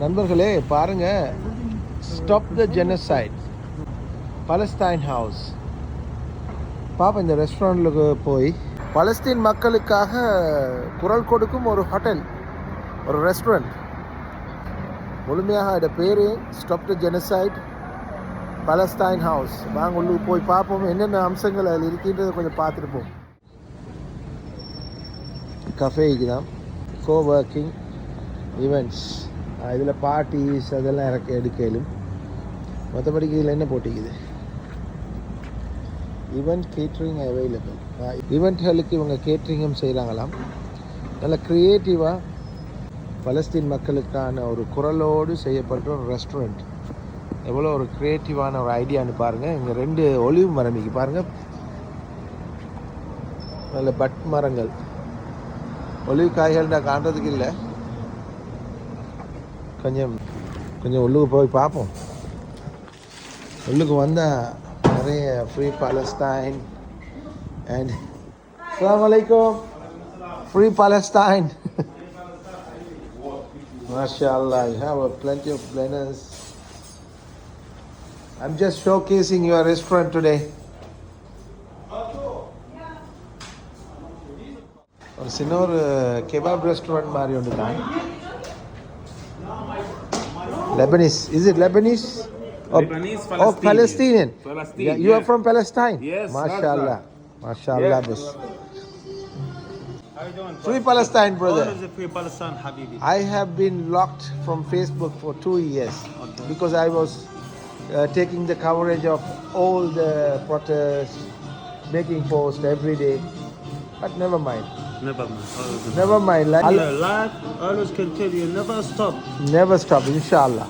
நண்பர்களே பாருங்க. Stop the genocide Palestine house பாப்பா இந்த ரெஸ்டாரண்ட்டுக்கு போய். பலஸ்தீன் மக்களுக்காக குரல் கொடுக்கும் ஒரு ஹோட்டல் ஒரு ரெஸ்டாரண்ட் முழுமையாக அதோட பேர் stop the genocide Palestine house வாங்க உள்ளுக்கு போய் பார்ப்போம் என்னென்ன அம்சங்கள் அதில் இருக்கின்றதை கொஞ்சம் பார்த்துருப்போம் கஃபேக்கு தான். கோ ஒர்க்கிங் ஈவெண்ட்ஸ் இதில் பார்ட்டிஸ் அதெல்லாம் இறக்க எடுக்கலும். மற்றபடிக்கு இதில் என்ன போட்டிக்குது ஈவெண்ட் கேட்ரிங் அவைலபிள் ஈவெண்ட்களுக்கு இவங்க கேட்ரிங்கும் செய்கிறாங்களாம் நல்ல க்ரியேட்டிவாக பலஸ்தீன் மக்களுக்கான ஒரு குரலோடு செய்யப்பட்ட ஒரு ரெஸ்டாரண்ட் எவ்வளோ ஒரு க்ரியேட்டிவான ஒரு ஐடியான்னு பாருங்கள் இங்கே ரெண்டு ஒளிவு மரமிக்கு பாருங்கள் நல்ல பட் மரங்கள். ஒளிவு காய்கள் நான் காண்றதுக்கு இல்லை. கொஞ்சம் கொஞ்சம் உள்ளுக்கு போய் பார்ப்போம் உள்ளுக்கு வந்தால் நிறைய ஃப்ரீ பாலஸ்டைன் அண்ட் அஸ்லாம் வலைக்கம் free Palestine Masha Allah, you have a plenty of planners. I'm just showcasing your restaurant today. ஒரு சின்ன ஒரு uh, கெபாப் ரெஸ்டாரண்ட் மாதிரி ஒன்று தான் Lebanese. Is it Lebanese? Or, Lebanese, oh, Palestinian. Palestinian. Yeah, you are from Palestine? Yes. MashaAllah. MashaAllah. Yes. Free Palestine, brother. Free Palestine, Habibi. I have been locked from Facebook for two years okay. because I was uh, taking the coverage of all the protests, making posts every day. But never mind. Never mind. Always, Never mind. Like, Your life always continue. Never stop. never stop, inshallah.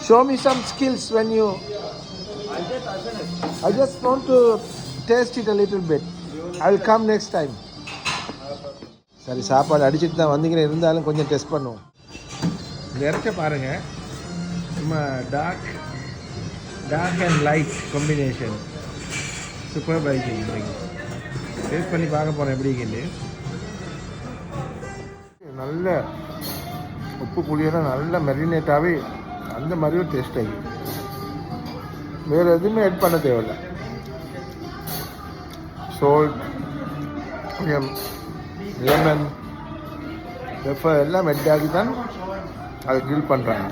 Show me some skills when you. I did. I finished. I just want to taste it a little bit. I will come next time. சரி சாப்பாடு அடிச்சுட்டு தான் வந்தீங்க இருந்தாலும் கொஞ்சம் test பண்ணுவோம் இந்த இறச்ச பாருங்க சும்மா dark dark and light combination super bike taste பண்ணி பார்க்க போகிறேன் எப்படி நல்ல உப்பு புளியெல்லாம் நல்ல மெரினேட்டாகவே அந்த மாதிரி ஒரு டேஸ்ட் ஆகி. வேறு எதுவுமே ஆட் பண்ண தேவையில்ல. சோல்ட் கொஞ்சம் லெமன் பெப்பர் எல்லாம் ஆகி தான் அதை கிரில் பண்ணுறாங்க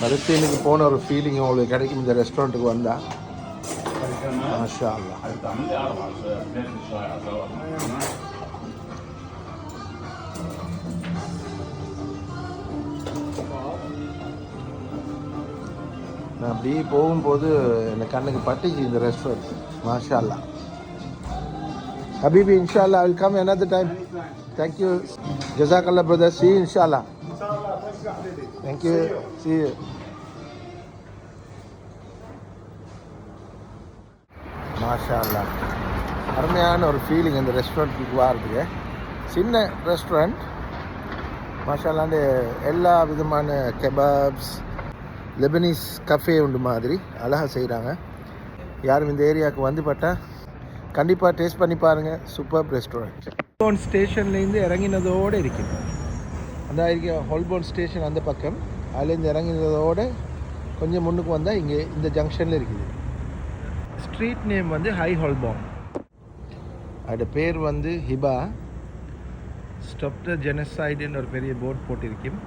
பலஸ்தீனுக்கு போன ஒரு ஃபீலிங் உங்களுக்கு கிடைக்கும். இந்த ரெஸ்டாரண்ட்டுக்கு வந்தால் மாஷா அல்லாஹ் நான் அப்படியே போகும்போது எனக்கு கண்ணுக்கு பட்டுச்சு இந்த ரெஸ்டாரண்ட் மாஷா அல்லா ஹபீபி இன்ஷா அல்லா will come another time thank you ஜசாக் அல்லா பிரதர் சி இன்ஷா அல்லா தேங்க்யூ சி மாஷா அல்லா அருமையான ஒரு ஃபீலிங் இந்த ரெஸ்டாரண்ட்டுக்கு வாரதுக்கு சின்ன ரெஸ்டாரண்ட் மாஷாலாண்டு எல்லா விதமான கெபாப்ஸ் லெபனீஸ் கஃபே உண்டு மாதிரி. அழகாக செய்கிறாங்க யாரும் இந்த ஏரியாவுக்கு வந்து பட்டால் கண்டிப்பாக டேஸ்ட் பண்ணி பாருங்கள் சூப்பர் ரெஸ்டாரண்ட் ஹோல்போன் ஸ்டேஷன்லேருந்து இறங்கினதோடு இருக்குது அந்த இருக்க ஹோல்போன் ஸ்டேஷன் அந்த பக்கம். அதுலேருந்து இறங்கினதோடு கொஞ்சம் முன்னுக்கு வந்தால் இங்கே இந்த ஜங்ஷனில் இருக்குது. ஸ்ட்ரீட் நேம் வந்து ஹை ஹோல்போன் அதோட பேர் வந்து ஹிபா ஸ்டப் த ஜெனசைடுன்னு ஒரு பெரிய போர்ட் போட்டிருக்கேன்